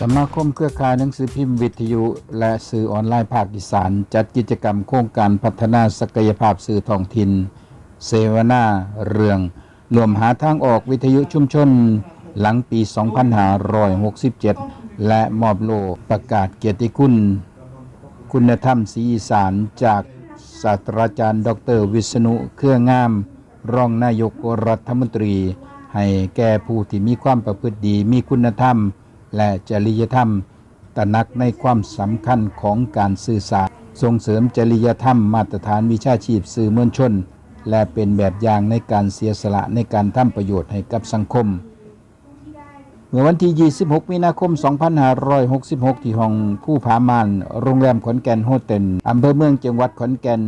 สมาคมเครือข่ายหนังสือพิมพ์วิทยุ และสื่อออนไลน์ภาคอีสาน จัดกิจกรรมโครงการพัฒนาศักยภาพสื่อท้องถิ่น เสวนาเรื่องรวมหาทางออกวิทยุชุมชน หลังปี 2567 และมอบโลประกาศเกียรติคุณ คุณธรรมศรีอีสานจากศาสตราจารย์ ดร วิษณุเครืองาม รองนายกรัฐมนตรี ให้แก่ผู้ที่มีความประพฤติดีมีคุณธรรม และจริยธรรมตระหนักในความสำคัญของการสื่อสารส่งเสริมจริยธรรมมาตรฐานวิชาชีพสื่อมวลชน และเป็นแบบอย่างในการเสียสละในการทำประโยชน์ให้กับสังคม เมื่อวันที่ 26 มีนาคม 2566 ที่ห้องผู้ผามานโรงแรมขอนแก่นโฮเทลอำเภอเมืองจังหวัดขอนแก่น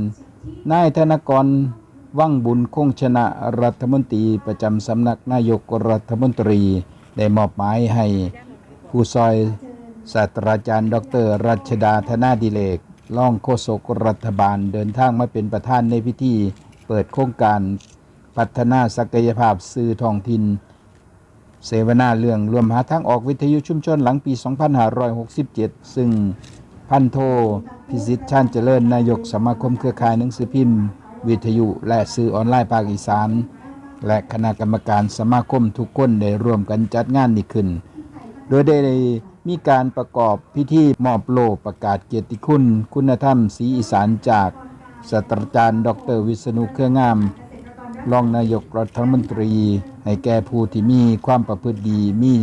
นายธนกรว่างบุญคงชนะรัฐมนตรีประจำสำนักนายกรัฐมนตรี ได้มอบหมายให้ ผู้ซอยศาสตราจารย์ ดร รัชดาธนาดิเลกรองโฆษกรัฐบาลเดินทางมาเป็นประธานในพิธี เปิดโครงการพัฒนาศักยภาพสื่อท้องถิ่นเสวนาเรื่องรวมหาทางออกวิทยุชุมชนหลังปี 2567 ซึ่งพันโทพิสิทธิ์ชาญเจริญนายกสมาคมเครือข่ายหนังสือพิมพ์ วิทยุและสื่อออนไลน์ภาคอีสาน และคณะกรรมการสมาคมทุกคนได้ร่วมกันจัดงานนี้ขึ้น โดยได้มีการประกอบพิธีมอบโลประกาศเกียรติคุณ คุณธรรมศีอีสานจากศาสตราจารย์ดรวิษณุเครืองาม รองนายกรัฐมนตรี ให้แก่ผู้ที่มีความประพฤติดีมี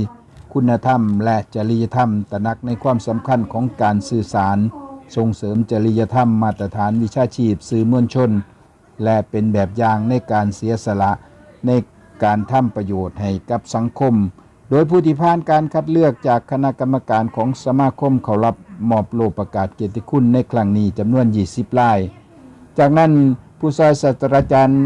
คุณธรรมและจริยธรรมตระหนักในความสำคัญของการสื่อสาร ส่งเสริมจริยธรรมมาตรฐานวิชาชีพสื่อมวลชน และเป็นแบบอย่างในการเสียสละในการทำประโยชน์ให้กับสังคม โดยผู้ที่ผ่านการคัดเลือกจากคณะกรรมการของสมาคมเขารับมอบโลประกาศเกียรติคุณในครั้งนี้จำนวน 20ราย จากนั้นผู้ช่วยศาสตราจารย์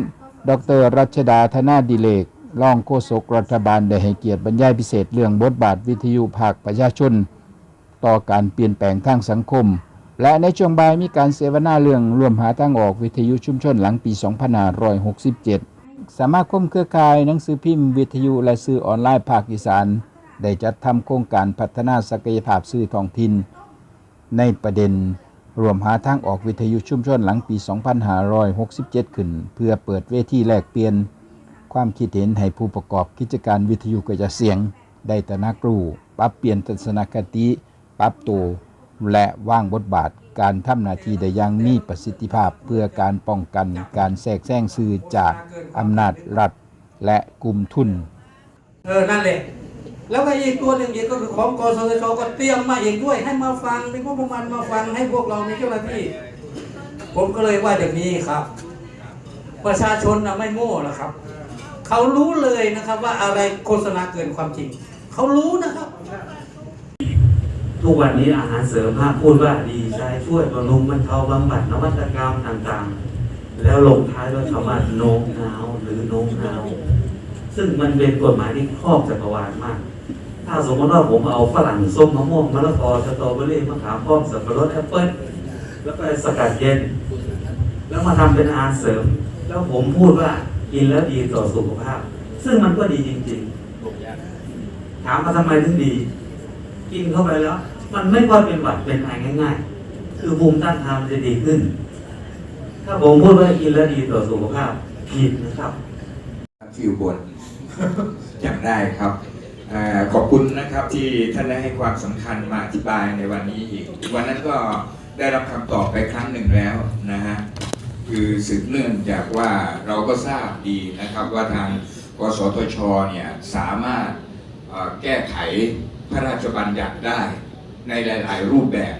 ดรรัชดาธนาดิเลกรองโฆษกรัฐบาลได้ให้เกียรติบรรยายพิเศษเรื่องบทบาทวิทยุภาคประชาชน ต่อการเปลี่ยนแปลงทางสังคม และในช่วงบ่ายมีการเสวนาเรื่องรวมหาทางออกวิทยุชุมชนหลังปี 2567 สามารถคมเครือข่ายหนังสือพิมพ์วิทยุและสื่อออนไลน์ภาคอีสาน ได้จัดทำโครงการพัฒนาศักยภาพสื่อท้องถิ่น ในประเด็นรวมหาทางออกวิทยุชุมชนหลังปี 2567 ขึ้น เพื่อเปิดเวทีแลกเปลี่ยน ความคิดเห็นให้ผู้ประกอบกิจการวิทยุกระจายเสียง ได้ตระหนักรู้ปรับเปลี่ยนทัศนคติ ปรับตัวและว่างบทบาท การทำหน้าที่ได้อย่างมีประสิทธิภาพเพื่อการป้องกันการแทรกแซงสื่อจากอำนาจรัฐและกลุ่มทุน เออ นั่นแหละ แล้วก็อีกตัวหนึ่งอีกก็คือของกสทชก็เตรียมมาเอีกด้วย ให้มาฟังเป็นพวกประมาณมาฟังให้พวกเรามีเจ้าหน้าที่ ผมก็เลยว่าอย่างนี้ครับ ประชาชนนะไม่โง่นะครับ เขารู้เลยนะครับว่าอะไรโฆษณาเกินความจริง เขารู้นะครับ ทุกวันนี้อาหารเสริมห้ามพูดว่าดีใช้ช่วยบำรุงบรรเทาบำบัดนวัตกรรมต่างๆ แล้วลงท้ายด้วยคำว่าโน้มน้าวหรือโน้มน้าวซึ่งมันเป็นกฎหมายที่ครอบจักรวาลมาก ถ้าสมมติว่าผมเอาฝรั่งส้มมะม่วงมะละกอสตรอเบอรี่มะขามป้อมสับปะรดแอปเปิ้ลแล้วก็สกัดเย็น แล้วมาทำเป็นอาหารเสริม แล้วผมพูดว่ากินแล้วดีต่อสุขภาพ ซึ่งมันก็ดีจริงๆถามมาทำไมถึงดี กินเข้าไปแล้ว มันไม่ค่อยเป็นหวัดเป็นอะไรง่าย ๆ คือภูมิต้านทานจะดีขึ้น ถ้าผมพูดว่ากินแล้วดีต่อสุขภาพผิดนะครับฟิวบนจำได้ครับอขอบคุณนะครับที่ท่านได้ให้ความสำคัญมาอธิบายในวันนี้อีก วันนั้นก็ได้รับคำตอบไปครั้งหนึ่งแล้วนะฮะคือสืบเนื่องจากว่าเราก็ทราบดีนะครับว่าทางกสทชเนี่ยสามารถแก้ไข พระราชบัญญัติได้ในหลาย ๆ รูปแบบ